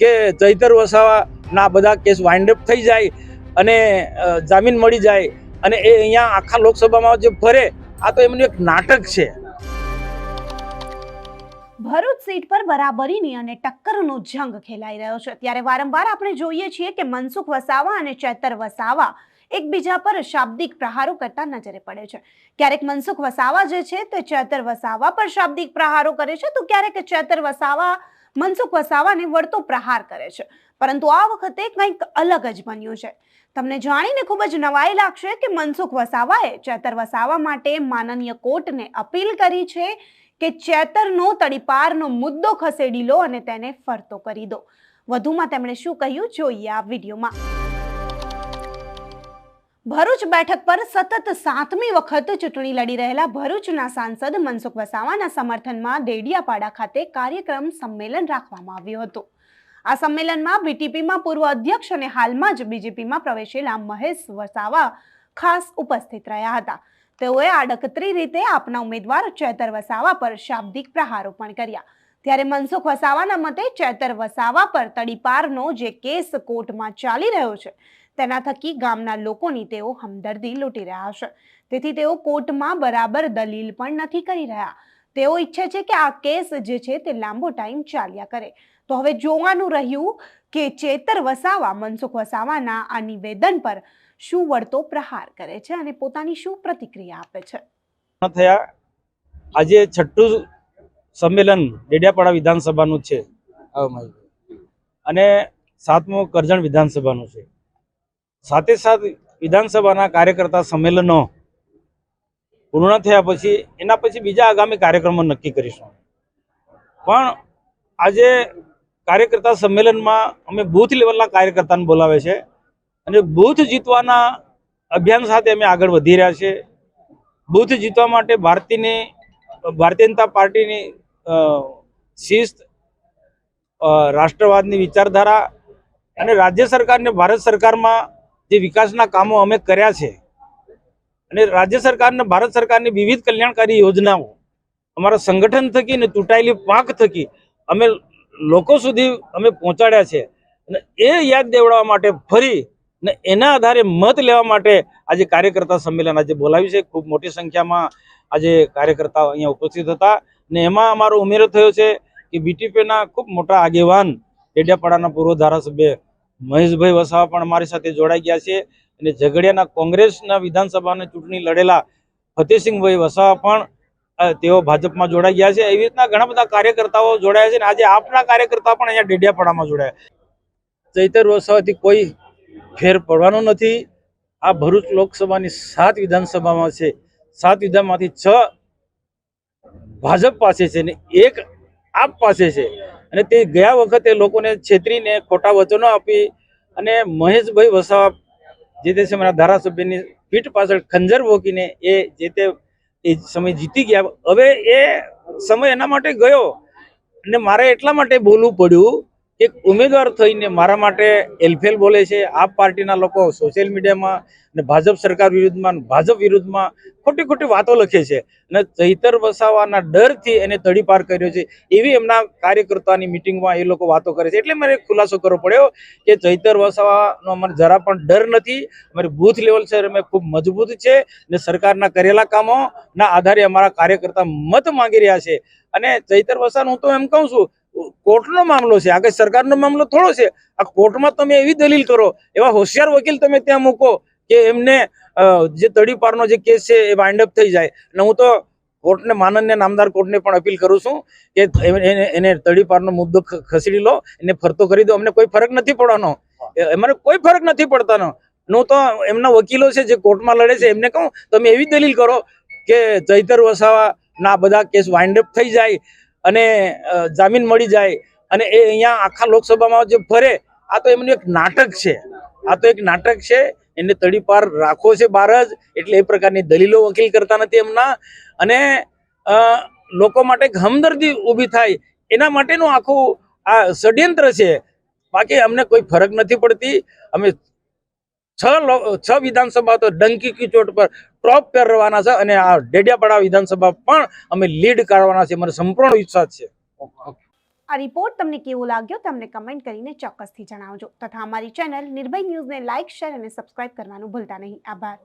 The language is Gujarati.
કે ચૈતર વસાવાના બધા કેસ વાઇન્ડ અપ થઈ જાય અને જામીન મળી જાય અને એ અહીંયા આખા લોકસભામાં જે ફરે, આ તો એમનું એક નાટક છે. ભરૂચ સીટ પર બરાબરીની અને ટક્કરનો જંગ ખેલાઈ રહ્યો છે. ત્યારે વારંવાર આપણે જોઈએ છીએ કે મનસુખ વસાવા અને ચેતર વસાવા એકબીજા પર શાબ્દિક પ્રહારો કરતા નજરે પડે છે. ક્યારેક મનસુખ વસાવા જે છે તે ચેતર વસાવા પર શાબ્દિક પ્રહારો કરે છે. તો ક્યારેક ચેતર વસાવા મનસુખ વસાવાને વળતો પ્રહાર કરે છે. પરંતુ આ વખતે કંઈક અલગ જ બન્યું છે. તમને જાણીને ખૂબ જ નવાઈ લાગશે કે મનસુખ વસાવાએ ચેતર વસાવા માટે માનનીય કોર્ટને અપીલ કરી છે કે ચેતરનો તડીપારનો મુદ્દો ખસેડી લો અને તેને ફરતો કરી દો. વધુમાં તેમણે શું કહ્યું જોઈએ આ વિડીયોમાં. ભરૂચ બેઠક પર સતત સાતમી વખત ચૂંટણી લડી રહેલા ભરૂચના સાંસદ મનસુખ વસાવાના સમર્થનમાં દેડિયાપાડા ખાતે કાર્યક્રમ સંમેલન રાખવામાં આવ્યું હતું. આ સંમેલનમાં બીટીપીમાં પૂર્વ અધ્યક્ષ અને હાલમાં જ બીજેપીમાં પ્રવેશેલા મહેશ વસાવા ખાસ ઉપસ્થિત રહ્યા હતા. તેઓએ આડકતરી રીતે આપના ઉમેદવાર ચેતર વસાવા પર શાબ્દિક પ્રહારો પણ કર્યા. ત્યારે મનસુખ વસાવાના મતે ચેતર વસાવા પર તડીપારનો જે કેસ કોર્ટમાં ચાલી રહ્યો છે, તેના થકી ગામના લોકોની તેઓ હમદર્દી લૂંટી રહ્યા છે. તેથી તેઓ કોર્ટમાં બરાબર દલીલ પણ નથી કરી રહ્યા. તેઓ ઈચ્છે છે કે આ કેસ જે છે તે લાંબો ટાઈમ ચાલ્યા કરે. તો હવે જોવાનું રહ્યું કે ચેતર વસાવા મનસુખ વસાવાના આ નિવેદન પર શું વળતો પ્રહાર કરે છે અને પોતાની શું પ્રતિક્રિયા આપે છે? થયા. આજે છઠ્ઠું સંમેલન ડેડિયાપાડા વિધાનસભાનું છે. અને સાતમું કરજણ વિધાનસભાનું છે. સાથે સાથ વિધાનસભાના કાર્યકર્તા સંમેલનો પૂર્ણ થયા પછી, એના પછી બીજા આગામી કાર્યક્રમો નક્કી કરીશું. પણ આજે કાર્યકર્તા સંમેલનમાં અમે બૂથ લેવલના કાર્યકર્તાને બોલાવે છે અને બૂથ જીતવાના અભિયાન સાથે અમે આગળ વધી રહ્યા છીએ બૂથ જીતવા માટે ભારતીયની ભારતીય જનતા પાર્ટીની શિસ્ત રાષ્ટ્રવાદની વિચારધારા અને રાજ્ય સરકારને ભારત સરકારમાં જે વિકાસના કામો અમે કર્યા છે અને રાજ્ય સરકારને ભારત સરકારની વિવિધ કલ્યાણકારી યોજનાઓ, અમારા સંગઠન થકી ને તૂટાયેલી પાંખ થકી અમે લોકો સુધી અમે પહોંચાડ્યા છે અને એ યાદ દેવડાવવા માટે ફરી ને એના આધારે મત લેવા માટે આજે કાર્યકર્તા સંમેલન આજે બોલાવ્યું છે. ખૂબ મોટી સંખ્યામાં આજે કાર્યકર્તાઓ અહીંયા ઉપસ્થિત હતા. ને એમાં અમારો ઉમેરો થયો છે કે બીટીપીના ખૂબ મોટા આગેવાન ડેડિયાપાડાના પૂર્વ ધારાસભ્ય મહેશભાઈ વસાવા પણ અમારી સાથે જોડાઈ ગયા છે. અને ઝઘડિયાના કોંગ્રેસના વિધાનસભાની ચૂંટણી લડેલા ફતેહસિંહભાઈ વસાવા પણ તેઓ ભાજપમાં જોડાઈ ગયા છે. એવી રીતના ઘણા બધા કાર્યકર્તાઓ જોડાયા છે અને આજે આપના કાર્યકર્તા પણ અહીંયા ડેડિયાપાડામાં જોડાયા. ચૈતર વસાવાથી કોઈ ફેર પડવાનો નથી. આ ભરૂચ લોકસભાની સાત વિધાનસભામાં છે. સાત વિધાનમાંથી છ ભાજપ પાસે છે ને એક આપ પાસે છે. અને તે ગયા વખતે લોકોને છેતરીને ખોટા વચનો આપી અને મહેશભાઈ વસાવા જે તે સમયના ધારાસભ્યની પીઠ પાછળ ખંજર ભોકીને એ જે તે એ સમય જીતી ગયા. હવે એ સમય એના માટે ગયો. અને મારે એટલા માટે બોલવું પડ્યું કે ઉમેદવાર થઈને મારા માટે એલફેલ બોલે છે. આપ પાર્ટીના લોકો સોશિયલ મીડિયામાં અને ભાજપ સરકાર વિરુદ્ધમાં ભાજપ વિરુદ્ધમાં ખોટી ખોટી વાતો લખે છે. અને ચૈતર વસાવાના ડરથી એને તડીપાર કર્યો છે. એવી એમના કાર્યકર્તાની મિટિંગમાં એ લોકો વાતો કરે છે. એટલે મારે ખુલાસો કરવો પડ્યો કે ચૈતર વસાવાનો અમારે જરા પણ ડર નથી. અમારી બૂથ લેવલ છે, અમે ખૂબ મજબૂત છે અને સરકારના કરેલા કામોના આધારે અમારા કાર્યકર્તા મત માંગી રહ્યા છે. અને ચૈતર વસાવાનું હું તો એમ કહું છું કોર્ટનો મામલો છે. આગળ સરકારનો મામલો થોડો છે. આ કોર્ટમાં તમે એવી દલીલ કરો, એવા હોશિયાર વકીલ તમે ત્યાં મૂકો કે એમને જે તડીપારનો જે કેસ છે એ વાઇન્ડ અપ થઈ જાય. અને હું તો કોર્ટને, માનન્ય નામદાર કોર્ટને પણ અપીલ કરું છું કે એને- તડીપારનો મુદ્દો ખસેડી લો, એને ફરતો કરી દો. અમને કોઈ ફરક નથી પડવાનો. અમારે કોઈ ફરક નથી પડતાનો. હું તો એમના વકીલો છે જે કોર્ટમાં લડે છે, એમને કહું, તમે એવી દલીલ કરો કે ચૈતર વસાવાના બધા કેસ વાઇન્ડ અપ થઈ જાય. અને જામીન મળી જાય અને એ અહીંયા આખા લોકસભામાં જે ફરે, આ તો એમનું એક નાટક છે. આ તો એક નાટક છે. એને તડીપાર રાખો છે બહાર જ એટલે એ પ્રકારની દલીલો વકીલ કરતા નથી એમના. અને લોકો માટે એક હમદર્દી ઊભી થાય. એના માટેનું આખું આ ષડયંત્ર છે. બાકી અમને કોઈ ફરક નથી પડતી. અમે છ છ વિધાનસભા તો ડંકી કી ચોટ પર ટોપ પર રહેવાના છે અને આ ડેડિયાપાડા વિધાનસભા પણ અમે લીડ કરવાના છે મને સંપૂર્ણ વિશ્વાસ છે. આ રિપોર્ટ તમને કેવો લાગ્યો તમને કમેન્ટ કરીને ચોક્કસથી જણાવજો. તથા અમારી ચેનલ નિર્ભય ન્યૂઝને લાઇક, શેર અને સબસ્ક્રાઇબ કરવાનું ભૂલતા નહીં. આભાર.